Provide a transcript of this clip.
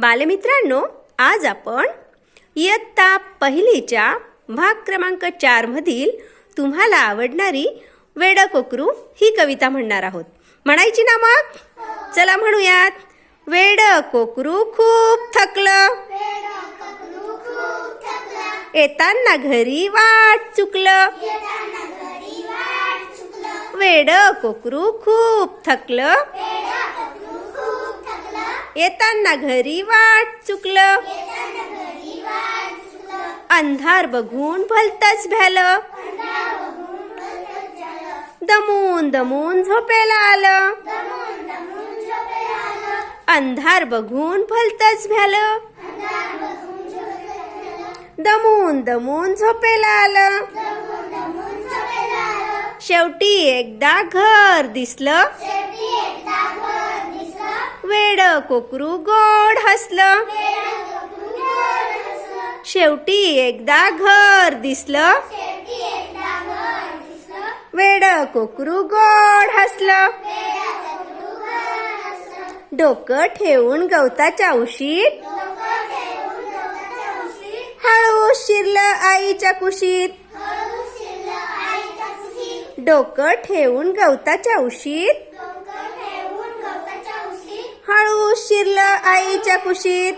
बालमित्रांनो आज आपण इयत्ता पहिलीच्या भाग क्रमांक चार मधील तुम्हाला आवडणारी वेड कोकरू ही कविता म्हणणार आहोत. म्हणायची ना मग? चला म्हणूयात. वेड कोकरू खूप थकलं. येताना घरी वाट चुकलं. वेड कोकरू खूप थकलं. येताना घरी वाट चुकलं. अंधार बघून भलतच भ्यालं. दमून दमून झोपेला आलं. अंधार बघून भलतच भ्यालं. दमून दमून झोपेला आलं. शेवटी एकदा घर दिसलं. कोकरू गोड हसलं. शेवटी एकदा घर दिसलं. वेड कोकरू गोड हसलं. डोकं ठेवून गवताच्या उशीत. हळू शिरलं आईच्या कुशीत. डोकं ठेवून गवताच्या उशीत हळू शिरलं आईच्या कुशीत.